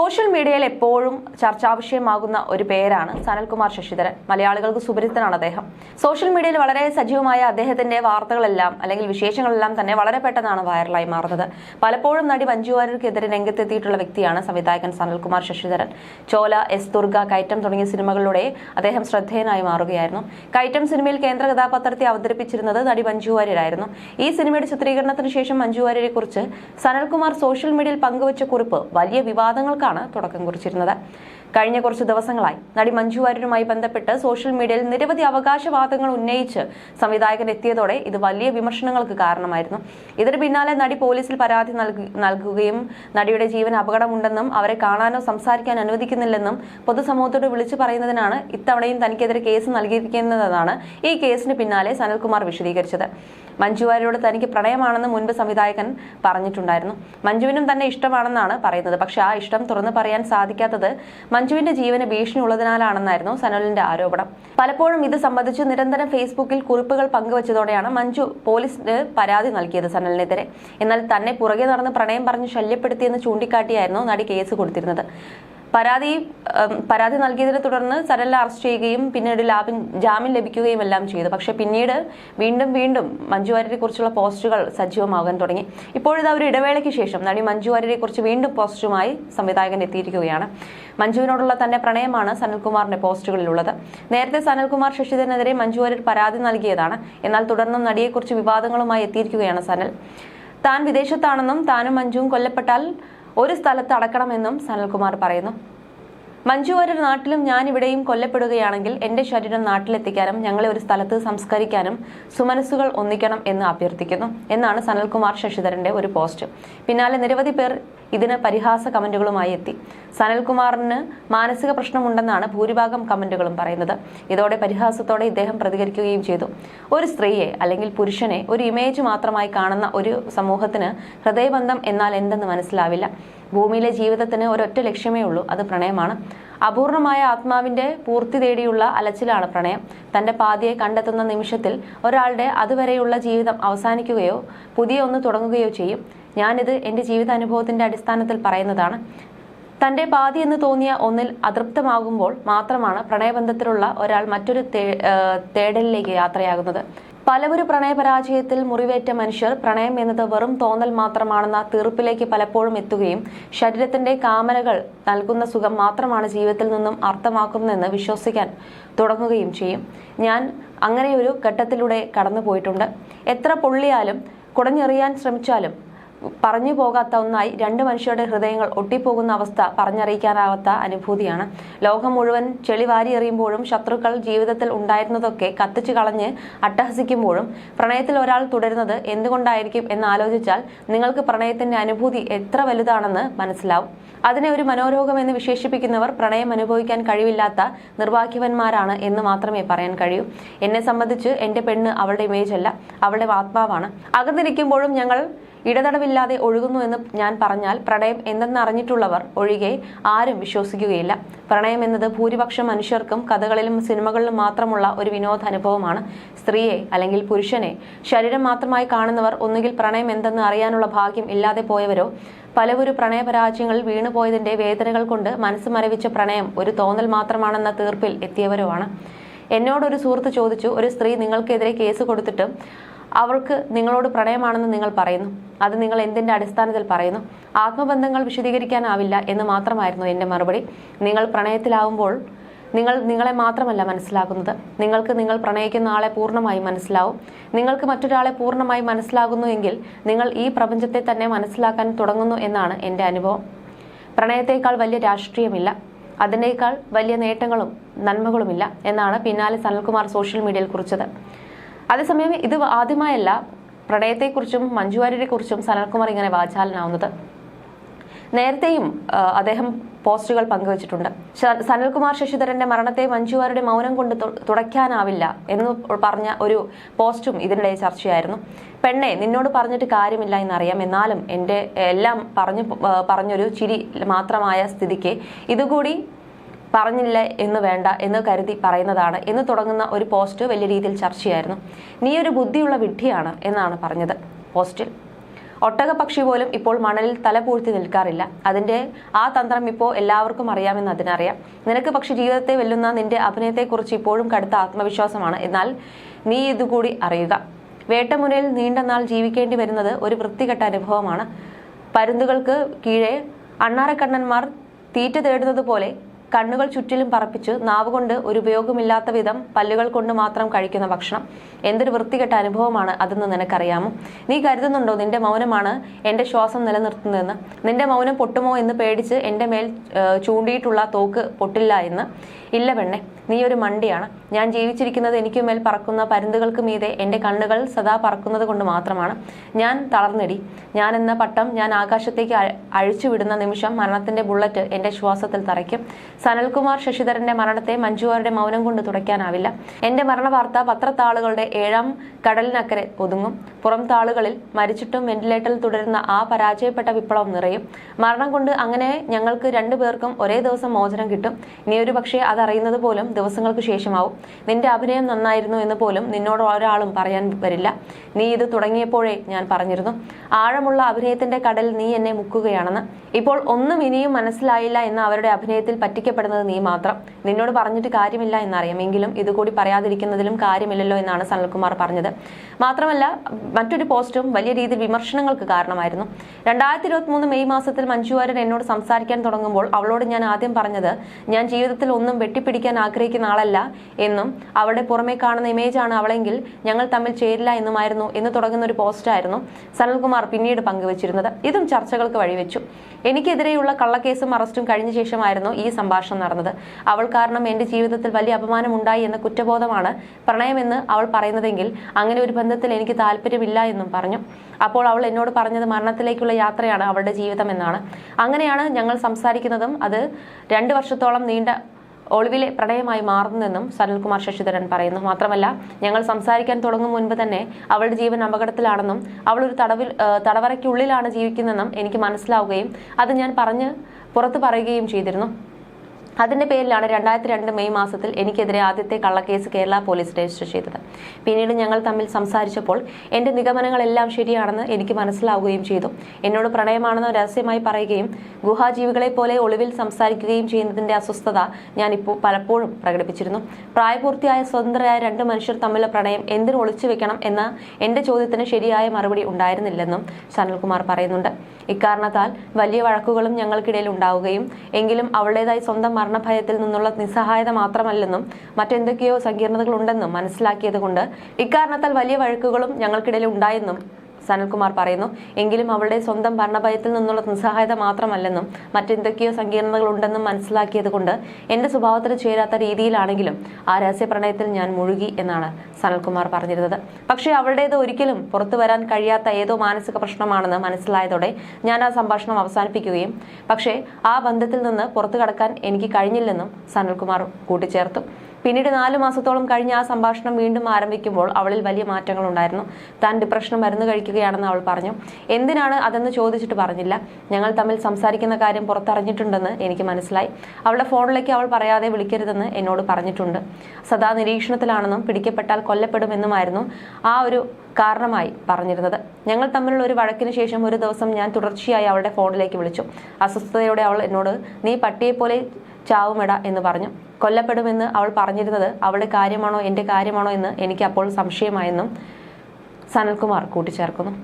Social മീഡിയയിൽ എപ്പോഴും ചർച്ചാവിഷയമാകുന്ന ഒരു പേരാണ് സനൽകുമാർ ശശിധരൻ. മലയാളികൾക്ക് സുപരിചിതനാണ് അദ്ദേഹം. സോഷ്യൽ മീഡിയയിൽ വളരെ സജീവമായ അദ്ദേഹത്തിന്റെ വാർത്തകളെല്ലാം അല്ലെങ്കിൽ വിശേഷങ്ങളെല്ലാം തന്നെ വളരെ പെട്ടെന്നാണ് വൈറലായി മാറുന്നത്. പലപ്പോഴും നടി മഞ്ജു വാര്യർക്കെതിരെ രംഗത്തെത്തിയിട്ടുള്ള വ്യക്തിയാണ് സംവിധായകൻ സനൽകുമാർ ശശിധരൻ. ചോല എസ് ദുർഗ കയറ്റം തുടങ്ങിയ സിനിമകളിലൂടെ അദ്ദേഹം ശ്രദ്ധേയനായി മാറുകയായിരുന്നു. കയറ്റം സിനിമയിൽ കേന്ദ്ര കഥാപാത്രത്തെ അവതരിപ്പിച്ചിരുന്നത് നടി മഞ്ജു വാര്യരായിരുന്നു. ഈ സിനിമയുടെ ചിത്രീകരണത്തിന് ശേഷം മഞ്ജു കുറിച്ച് സനൽകുമാർ സോഷ്യൽ മീഡിയയിൽ പങ്കുവച്ച കുറിപ്പ് വലിയ വിവാദങ്ങൾക്കാണ് തുടക്കം കുറിച്ചിരുന്നത്. കഴിഞ്ഞ കുറച്ച് ദിവസങ്ങളായി. നടി മഞ്ജു വാര്യരുമായി ബന്ധപ്പെട്ട് സോഷ്യൽ മീഡിയയിൽ നിരവധി അവകാശവാദങ്ങൾ ഉന്നയിച്ച് സംവിധായകൻ എത്തിയതോടെ ഇത് വലിയ വിമർശനങ്ങൾക്ക് കാരണമായിരുന്നു. ഇതിന് പിന്നാലെ നടി പോലീസിൽ പരാതി നൽകുകയും നടിയുടെ ജീവൻ അപകടമുണ്ടെന്നും അവരെ കാണാനോ സംസാരിക്കാൻ അനുവദിക്കുന്നില്ലെന്നും പൊതുസമൂഹത്തോട് വിളിച്ചു പറയുന്നതിനാണ് ഇത്തവണയും തനിക്കെതിരെ കേസ് നൽകിയിരിക്കുന്നതെന്നാണ് ഈ കേസിന് പിന്നാലെ സനൽകുമാർ വിശദീകരിച്ചത്. മഞ്ജു വാര്യരോട് തനിക്ക് പ്രണയമാണെന്ന് മുൻപ് സംവിധായകൻ പറഞ്ഞിട്ടുണ്ടായിരുന്നു. മഞ്ജുവിനും തന്നെ ഇഷ്ടമാണെന്നാണ് പറയുന്നത്. പക്ഷെ ആ ഇഷ്ടം തുറന്നു പറയാൻ സാധിക്കാത്തത് മഞ്ജുവിന്റെ ജീവന് ഭീഷണി ഉള്ളതിനാലാണെന്നായിരുന്നു സനലിന്റെ ആരോപണം. പലപ്പോഴും ഇത് സംബന്ധിച്ച് നിരന്തരം ഫേസ്ബുക്കിൽ കുറിപ്പുകൾ പങ്കുവച്ചതോടെയാണ് മഞ്ജു പോലീസിന് പരാതി നൽകിയത് സനലിനെതിരെ. എന്നാൽ തന്നെ പുറകെ നടന്ന് പ്രണയം പറഞ്ഞ് ശല്യപ്പെടുത്തിയെന്ന് ചൂണ്ടിക്കാട്ടിയായിരുന്നു നടി കേസ് കൊടുത്തിരുന്നത്. പരാതി പരാതി നൽകിയതിനെ തുടർന്ന് സരലിനെ അറസ്റ്റ് ചെയ്യുകയും പിന്നീട് ലാബിൻ ജാമ്യം ലഭിക്കുകയും എല്ലാം ചെയ്തു. പക്ഷെ പിന്നീട് വീണ്ടും വീണ്ടും മഞ്ജു വാര്യരെ കുറിച്ചുള്ള പോസ്റ്റുകൾ സജീവമാകാൻ തുടങ്ങി. ഇപ്പോഴിത് ഒരു ഇടവേളയ്ക്ക് ശേഷം നടി മഞ്ജു വാര്യരെ കുറിച്ച് വീണ്ടും പോസ്റ്റുമായി സംവിധായകൻ എത്തിയിരിക്കുകയാണ്. മഞ്ജുവിനോടുള്ള തന്റെ പ്രണയമാണ് സനൽകുമാറിന്റെ പോസ്റ്റുകളിലുള്ളത്. നേരത്തെ സനൽകുമാർ ശശിധരനെതിരെ മഞ്ജു വാര്യർ പരാതി നൽകിയതാണ്. എന്നാൽ തുടർന്നും നടിയെക്കുറിച്ച് വിവാദങ്ങളുമായി എത്തിയിരിക്കുകയാണ് സനൽ. താൻ വിദേശത്താണെന്നും താനും മഞ്ജുവും കൊല്ലപ്പെട്ടാൽ ഒരു സ്ഥലത്ത് അടക്കണമെന്നും സനൽകുമാർ പറയുന്നു. മഞ്ജു വാര്യർ നാട്ടിലും ഞാൻ ഇവിടെയും കൊല്ലപ്പെടുകയാണെങ്കിൽ എന്റെ ശരീരം നാട്ടിലെത്തിക്കാനും ഞങ്ങളെ ഒരു സ്ഥലത്ത് സംസ്കരിക്കാനും സുമനസ്സുകൾ ഒന്നിക്കണം എന്ന് അഭ്യർത്ഥിക്കുന്നു എന്നാണ് സനൽകുമാർ ശശിധരന്റെ ഒരു പോസ്റ്റ്. പിന്നാലെ നിരവധി പേർ ഇതിന് പരിഹാസ കമന്റുകളുമായി എത്തി. സനൽകുമാറിന് മാനസിക പ്രശ്നമുണ്ടെന്നാണ് ഭൂരിഭാഗം കമന്റുകളും പറയുന്നത്. ഇതോടെ പരിഹാസത്തോടെ ഇദ്ദേഹം പ്രതികരിക്കുകയും ചെയ്തു. ഒരു സ്ത്രീയെ അല്ലെങ്കിൽ പുരുഷനെ ഒരു ഇമേജ് മാത്രമായി കാണുന്ന ഒരു സമൂഹത്തിന് ഹൃദയബന്ധം എന്നാൽ എന്തെന്ന് മനസ്സിലാവില്ല. ഭൂമിയിലെ ജീവിതത്തിന് ഒരൊറ്റ ലക്ഷ്യമേ ഉള്ളൂ അത് പ്രണയമാണ്. അപൂർണമായ ആത്മാവിന്റെ പൂർത്തി തേടിയുള്ള അലച്ചിലാണ് പ്രണയം. തന്റെ പാതിയെ കണ്ടെത്തുന്ന നിമിഷത്തിൽ ഒരാളുടെ അതുവരെയുള്ള ജീവിതം അവസാനിക്കുകയോ പുതിയ ഒന്ന് തുടങ്ങുകയോ ചെയ്യും. ഞാനിത് എന്റെ ജീവിതാനുഭവത്തിന്റെ അടിസ്ഥാനത്തിൽ പറയുന്നതാണ്. തന്റെ പാതി എന്ന് തോന്നിയ ഒന്നിൽ അതൃപ്തമാകുമ്പോൾ മാത്രമാണ് പ്രണയബന്ധത്തിലുള്ള ഒരാൾ മറ്റൊരു തേടലിലേക്ക് യാത്രയാകുന്നത്. പലവരു പ്രണയപരാജയത്തിൽ മുറിവേറ്റ മനുഷ്യർ പ്രണയം എന്നത് വെറും തോന്നൽ മാത്രമാണെന്ന തീർപ്പിലേക്ക് പലപ്പോഴും എത്തുകയും ശരീരത്തിന്റെ കാമനകൾ നൽകുന്ന സുഖം മാത്രമാണ് ജീവിതത്തിൽ നിന്നും അർത്ഥമാക്കുന്നതെന്ന് വിശ്വസിക്കാൻ തുടങ്ങുകയും ചെയ്യും. ഞാൻ അങ്ങനെയൊരു ഘട്ടത്തിലൂടെ കടന്നുപോയിട്ടുണ്ട്. എത്ര പൊള്ളിയാലും കുടഞ്ഞെറിയാൻ ശ്രമിച്ചാലും പറഞ്ഞു പോകാത്ത ഒന്നായി രണ്ട് മനുഷ്യരുടെ ഹൃദയങ്ങൾ ഒട്ടിപ്പോകുന്ന അവസ്ഥ പറഞ്ഞറിയിക്കാനാവാത്ത അനുഭൂതിയാണ്. ലോകം മുഴുവൻ ചെളി വാരി എറിയുമ്പോഴും ശത്രുക്കൾ ജീവിതത്തിൽ ഉണ്ടായിരുന്നതൊക്കെ കത്തിച്ചു കളഞ്ഞ് അട്ടഹസിക്കുമ്പോഴും പ്രണയത്തിൽ ഒരാൾ തുടരുന്നത് എന്തുകൊണ്ടായിരിക്കും എന്ന് ആലോചിച്ചാൽ നിങ്ങൾക്ക് പ്രണയത്തിന്റെ അനുഭൂതി എത്ര വലുതാണെന്ന് മനസ്സിലാവും. അതിനെ ഒരു മനോരോഗം എന്ന് വിശേഷിപ്പിക്കുന്നവർ പ്രണയം അനുഭവിക്കാൻ കഴിവില്ലാത്ത നിർഭാഗ്യവന്മാരാണ് എന്ന് മാത്രമേ പറയാൻ കഴിയൂ. എന്നെ സംബന്ധിച്ച് എന്റെ പെണ്ണ് അവളുടെ ഇമേജ് അല്ല അവളുടെ ആത്മാവാണ്. അകന്നിരിക്കുമ്പോഴും ഞങ്ങൾ ഇടതടവില്ലാതെ ഒഴുകുന്നു എന്ന് ഞാൻ പറഞ്ഞാൽ പ്രണയം എന്തെന്ന് അറിഞ്ഞിട്ടുള്ളവർ ഒഴികെ ആരും വിശ്വസിക്കുകയില്ല. പ്രണയം എന്നത് ഭൂരിപക്ഷം മനുഷ്യർക്കും കഥകളിലും സിനിമകളിലും മാത്രമുള്ള ഒരു വിനോദാനുഭവമാണ്. സ്ത്രീയെ അല്ലെങ്കിൽ പുരുഷനെ ശരീരം മാത്രമായി കാണുന്നവർ ഒന്നുകിൽ പ്രണയം എന്തെന്ന് അറിയാനുള്ള ഭാഗ്യം ഇല്ലാതെ പോയവരോ പലവരും പ്രണയപരാജയങ്ങളിൽ വീണുപോയതിന്റെ വേദനകൾ കൊണ്ട് മനസ്സ് മരവിച്ച പ്രണയം ഒരു തോന്നൽ മാത്രമാണെന്ന തീർപ്പിൽ എത്തിയവരോ ആണ്. എന്നോടൊരു സുഹൃത്ത് ചോദിച്ചു ഒരു സ്ത്രീ നിങ്ങൾക്കെതിരെ കേസ് കൊടുത്തിട്ടും അവൾക്ക് നിങ്ങളോട് പ്രണയമാണെന്ന് നിങ്ങൾ പറയുന്നു. അത് നിങ്ങൾ എന്തിന്റെ അടിസ്ഥാനത്തിൽ പറയുന്നു? ആത്മബന്ധങ്ങൾ വിശദീകരിക്കാനാവില്ല എന്ന് മാത്രമായിരുന്നു എന്റെ മറുപടി. നിങ്ങൾ പ്രണയത്തിലാവുമ്പോൾ നിങ്ങൾ നിങ്ങളെ മാത്രമല്ല മനസ്സിലാക്കുന്നത്. നിങ്ങൾക്ക് നിങ്ങൾ പ്രണയിക്കുന്ന ആളെ പൂർണമായി മനസ്സിലാവും. നിങ്ങൾക്ക് മറ്റൊരാളെ പൂർണമായി മനസ്സിലാകുന്നു എങ്കിൽ നിങ്ങൾ ഈ പ്രപഞ്ചത്തെ തന്നെ മനസ്സിലാക്കാൻ തുടങ്ങുന്നു എന്നാണ് എന്റെ അനുഭവം. പ്രണയത്തേക്കാൾ വലിയ രാഷ്ട്രീയമില്ല. അതിനേക്കാൾ വലിയ നേട്ടങ്ങളും നന്മകളുമില്ല എന്നാണ് പിന്നാലെ സനൽകുമാർ സോഷ്യൽ മീഡിയയിൽ കുറിച്ചത്. അതേസമയം ഇത് ആദ്യമായല്ല. പ്രണയത്തെക്കുറിച്ചും മഞ്ജു വാര്യരെക്കുറിച്ചും സനൽകുമാർ ഇങ്ങനെ വാചാലനാവുന്നത്. നേരത്തെയും അദ്ദേഹം പോസ്റ്റുകൾ പങ്കുവച്ചിട്ടുണ്ട്. സനൽകുമാർ ശശിധരന്റെ മരണത്തെ മഞ്ജുവാരുടെ മൗനം കൊണ്ട് തുടയ്ക്കാനാവില്ല എന്ന് പറഞ്ഞ ഒരു പോസ്റ്റും ഇതിനിടെ ചർച്ചയായിരുന്നു. പെണ്ണെ നിന്നോട് പറഞ്ഞിട്ട് കാര്യമില്ല എന്നറിയാം. എന്നാലും എന്റെ എല്ലാം പറഞ്ഞു പറഞ്ഞൊരു ചിരി മാത്രമായ സ്ഥിതിക്ക് ഇതുകൂടി പറഞ്ഞില്ല എന്ന് വേണ്ട എന്ന് കരുതി പറയുന്നതാണ് എന്ന് തുടങ്ങുന്ന ഒരു പോസ്റ്റ് വലിയ രീതിയിൽ ചർച്ചയായിരുന്നു. നീ ഒരു ബുദ്ധിയുള്ള വിഡ്ഢിയാണ് എന്നാണ് പറഞ്ഞത് പോസ്റ്റിൽ. ഒട്ടകപക്ഷി പോലും ഇപ്പോൾ മണലിൽ തല പൂഴ്ത്തി നിൽക്കാറില്ല. അതിന്റെ ആ തന്ത്രം ഇപ്പോൾ എല്ലാവർക്കും അറിയാമെന്ന് അതിനറിയാം. നിനക്ക് പക്ഷി ജീവിതത്തെ വെല്ലുന്ന നിന്റെ അഭിനയത്തെക്കുറിച്ച് ഇപ്പോഴും കടുത്ത ആത്മവിശ്വാസമാണ്. എന്നാൽ നീ ഇതുകൂടി അറിയുക. വേട്ടമുനയിൽ നീണ്ട നാൾ ജീവിക്കേണ്ടി വരുന്നത് ഒരു വൃത്തികെട്ട അനുഭവമാണ്. പരുന്തുകൾക്ക് കീഴെ അണ്ണാറക്കണ്ണന്മാർ തീറ്റ തേടുന്നത് പോലെ കണ്ണുകൾ ചുറ്റിലും പറപ്പിച്ച് നാവുകൊണ്ട് ഒരു ഉപയോഗമില്ലാത്ത വിധം പല്ലുകൾ കൊണ്ട് മാത്രം കഴിക്കുന്ന ഭക്ഷണം. എന്തൊരു വൃത്തികെട്ട അനുഭവമാണ് അതെന്ന് നിനക്കറിയാമോ? നീ കരുതുന്നുണ്ടോ നിന്റെ മൗനമാണ് എന്റെ ശ്വാസം നിലനിർത്തുന്നതെന്ന്? നിന്റെ മൗനം പൊട്ടുമോ എന്ന് പേടിച്ച് എന്റെ മേൽ ചൂണ്ടിയിട്ടുള്ള തോക്ക് പൊട്ടില്ല എന്ന്? ഇല്ല പെണ്ണെ നീ ഒരു മണ്ടിയാണ്. ഞാൻ ജീവിച്ചിരിക്കുന്നത് എനിക്ക് മേൽ പറക്കുന്ന പരുന്തുകൾക്ക് മീതെ എന്റെ കണ്ണുകൾ സദാ പറക്കുന്നത് കൊണ്ട് മാത്രമാണ്. ഞാൻ തളർന്നിടി. ഞാൻ എന്ന പട്ടം ഞാൻ ആകാശത്തേക്ക് അഴിച്ചുവിടുന്ന നിമിഷം മരണത്തിന്റെ ബുള്ളറ്റ് എന്റെ ശ്വാസത്തിൽ തറയ്ക്കും. സനൽകുമാർ ശശിധരന്റെ മരണത്തെ മഞ്ജുവാരുടെ മൗനം കൊണ്ട് തുടയ്ക്കാനാവില്ല. എന്റെ മരണവാർത്ത പത്രത്താളുകളുടെ ഏഴാം കടലിനക്കരെ ഒതുങ്ങും. പുറം താളുകളിൽ മരിച്ചിട്ടും വെന്റിലേറ്ററിൽ തുടരുന്ന ആ പരാജയപ്പെട്ട വിപ്ലവം നിറയും. മരണം കൊണ്ട് അങ്ങനെ ഞങ്ങൾക്ക് രണ്ടുപേർക്കും ഒരേ ദിവസം മോചനം കിട്ടും. നീ ഒരു പക്ഷേ അതറിയുന്നത് പോലും ദിവസങ്ങൾക്ക് ശേഷമാവും. നിന്റെ അഭിനയം നന്നായിരുന്നു എന്ന് പോലും നിന്നോട് ഒരാളും പറയാൻ വരില്ല. നീ ഇത് തുടങ്ങിയപ്പോഴേ ഞാൻ പറഞ്ഞിരുന്നു. ആഴമുള്ള അഭിനയത്തിന്റെ കടൽ നീ എന്നെ മുക്കുകയാണെന്ന്. ഇപ്പോൾ ഒന്നും ഇനിയും മനസ്സിലായില്ല എന്ന അവരുടെ അഭിനയത്തിൽ പറ്റിക്കപ്പെടുന്നത് നീ മാത്രം. നിന്നോട് പറഞ്ഞിട്ട് കാര്യമില്ല എന്നറിയാം. എങ്കിലും ഇതുകൂടി പറയാതിരിക്കുന്നതിലും കാര്യമില്ലല്ലോ എന്നാണ് സനൽകുമാർ പറഞ്ഞത്. മാത്രമല്ല മറ്റൊരു പോസ്റ്റും വലിയ രീതിയിൽ വിമർശനങ്ങൾക്ക് കാരണമായിരുന്നു. രണ്ടായിരത്തി ഇരുപത്തി മൂന്ന് മെയ് മാസത്തിൽ മഞ്ജു മഞ്ജുവാരൻ എന്നോട് സംസാരിക്കാൻ തുടങ്ങുമ്പോൾ അവളോട് ഞാൻ ആദ്യം പറഞ്ഞത് ഞാൻ ജീവിതത്തിൽ ഒന്നും വെട്ടിപ്പിടിക്കാൻ ആഗ്രഹിക്കുന്ന ആളല്ല എന്നും അവളുടെ പുറമെ കാണുന്ന ഇമേജാണ് അവളെങ്കിൽ ഞങ്ങൾ തമ്മിൽ ചേരില്ല എന്നുമായിരുന്നു എന്ന് തുടങ്ങുന്ന ഒരു പോസ്റ്റായിരുന്നു സനൽകുമാർ പിന്നീട് പങ്കുവച്ചിരുന്നത്. ഇതും ചർച്ചകൾക്ക് വഴിവെച്ചു. എനിക്കെതിരെയുള്ള കള്ളക്കേസും അറസ്റ്റും കഴിഞ്ഞ ശേഷമായിരുന്നു ഈ സംഭാഷണം നടന്നത്. അവൾ കാരണം എന്റെ ജീവിതത്തിൽ വലിയ അപമാനം ഉണ്ടായി എന്ന കുറ്റബോധമാണ് പ്രണയമെന്ന് അവൾ പറയുന്നതെങ്കിൽ അങ്ങനെ ഒരു ബന്ധത്തിൽ എനിക്ക് താല്പര്യമില്ല എന്നും പറഞ്ഞു. അപ്പോൾ അവൾ എന്നോട് പറഞ്ഞത് മരണത്തിലേക്കുള്ള യാത്രയാണ് അവളുടെ ജീവിതം എന്നാണ്. അങ്ങനെയാണ് ഞങ്ങൾ സംസാരിക്കുന്നതും അത് രണ്ട് വർഷത്തോളം നീണ്ട ഒളിവിലെ പ്രണയമായി മാറുന്നെന്നും സനൽകുമാർ ശശിധരൻ പറയുന്നു. മാത്രമല്ല ഞങ്ങൾ സംസാരിക്കാൻ തുടങ്ങും മുൻപ് തന്നെ അവളുടെ ജീവൻ അപകടത്തിലാണെന്നും അവൾ ഒരു തടവിൽ തടവറയ്ക്കുള്ളിലാണ് ജീവിക്കുന്നതെന്നും എനിക്ക് മനസ്സിലാവുകയും അത് ഞാൻ പറഞ്ഞ് പുറത്തു പറയുകയും ചെയ്തിരുന്നു. അതിന്റെ പേരിലാണ് രണ്ടായിരത്തി രണ്ട് മെയ് മാസത്തിൽ എനിക്കെതിരെ ആദ്യത്തെ കള്ളക്കേസ് കേരള പോലീസ് രജിസ്റ്റർ ചെയ്തത്. പിന്നീട് ഞങ്ങൾ തമ്മിൽ സംസാരിച്ചപ്പോൾ എന്റെ നിഗമനങ്ങളെല്ലാം ശരിയാണെന്ന് എനിക്ക് മനസ്സിലാവുകയും ചെയ്തു. എന്നോട് പ്രണയമാണെന്ന് രഹസ്യമായി പറയുകയും ഗുഹാജീവികളെ പോലെ ഒളിവിൽ സംസാരിക്കുകയും ചെയ്യുന്നതിന്റെ അസ്വസ്ഥത ഞാൻ ഇപ്പോൾ പലപ്പോഴും പ്രകടിപ്പിച്ചിരുന്നു. പ്രായപൂർത്തിയായ സ്വതന്ത്രരായ രണ്ട് മനുഷ്യർ തമ്മിലുള്ള പ്രണയം എന്തിനു ഒളിച്ചു വെക്കണം എന്ന എന്റെ ചോദ്യത്തിന് ശരിയായ മറുപടി ഉണ്ടായിരുന്നില്ലെന്നും സനൽകുമാർ പറയുന്നുണ്ട്. ഇക്കാരണത്താൽ വലിയ വഴക്കുകളും ഞങ്ങൾക്കിടയിൽ ഉണ്ടാവുകയും എങ്കിലും അവളുടേതായി സ്വന്തം മരണഭയത്തിൽ നിന്നുള്ള നിസ്സഹായത മാത്രമല്ലെന്നും മറ്റെന്തൊക്കെയോ സങ്കീർണതകളുണ്ടെന്നും മനസ്സിലാക്കിയതുകൊണ്ട് ഇക്കാരണത്താൽ വലിയ വഴക്കുകളും ഞങ്ങൾക്കിടയിൽ ഉണ്ടായെന്നും സനൽകുമാർ പറയുന്നു എങ്കിലും അവളുടെ സ്വന്തം ഭരണഭയത്തിൽ നിന്നുള്ള നിസ്സഹായത മാത്രമല്ലെന്നും മറ്റെന്തൊക്കെയോ സങ്കീർണതകൾ ഉണ്ടെന്നും മനസ്സിലാക്കിയത് കൊണ്ട് എന്റെ സ്വഭാവത്തിന് ചേരാത്ത രീതിയിലാണെങ്കിലും ആ രഹസ്യ പ്രണയത്തിൽ ഞാൻ മുഴുകി എന്നാണ് സനൽകുമാർ പറഞ്ഞിരുന്നത്. പക്ഷേ അവളുടേത് ഒരിക്കലും പുറത്തു വരാൻ കഴിയാത്ത ഏതോ മാനസിക പ്രശ്നമാണെന്ന് മനസ്സിലായതോടെ ഞാൻ ആ സംഭാഷണം അവസാനിപ്പിക്കുകയും പക്ഷേ ആ ബന്ധത്തിൽ നിന്ന് പുറത്തു കടക്കാൻ എനിക്ക് കഴിഞ്ഞില്ലെന്നും സനൽകുമാർ കൂട്ടിച്ചേർത്തു. പിന്നീട് നാലു മാസത്തോളം കഴിഞ്ഞ് ആ സംഭാഷണം വീണ്ടും ആരംഭിക്കുമ്പോൾ അവളിൽ വലിയ മാറ്റങ്ങൾ ഉണ്ടായിരുന്നു താൻ ഡിപ്രഷന് മരുന്ന് കഴിക്കുകയാണെന്ന് അവൾ പറഞ്ഞു. എന്തിനാണ് അതെന്ന് ചോദിച്ചിട്ട് പറഞ്ഞില്ല. ഞങ്ങൾ തമ്മിൽ സംസാരിക്കുന്ന കാര്യം പുറത്തറിഞ്ഞിട്ടുണ്ടെന്ന് എനിക്ക് മനസ്സിലായി. അവളുടെ ഫോണിലേക്ക് അവൾ പറയാതെ വിളിക്കരുതെന്ന് എന്നോട് പറഞ്ഞിട്ടുണ്ട്. സദാ നിരീക്ഷണത്തിലാണെന്നും പിടിക്കപ്പെട്ടാൽ കൊല്ലപ്പെടുമെന്നുമായിരുന്നു ആ ഒരു കാരണമായി പറഞ്ഞിരുന്നത്. ഞങ്ങൾ തമ്മിലുള്ള ഒരു വഴക്കിന് ശേഷം ഒരു ദിവസം ഞാൻ തുടർച്ചയായി അവളുടെ ഫോണിലേക്ക് വിളിച്ചു. അസ്വസ്ഥതയോടെ അവൾ എന്നോട് നീ പട്ടിയെപ്പോലെ ചാവുമെട എന്ന് പറഞ്ഞു. കൊല്ലപ്പെടുമെന്ന് അവൾ പറഞ്ഞിരുന്നത് അവളുടെ കാര്യമാണോ എന്റെ കാര്യമാണോ എന്ന് എനിക്ക് അപ്പോൾ സംശയമായെന്നും സനൽകുമാർ കൂട്ടിച്ചേർക്കുന്നു.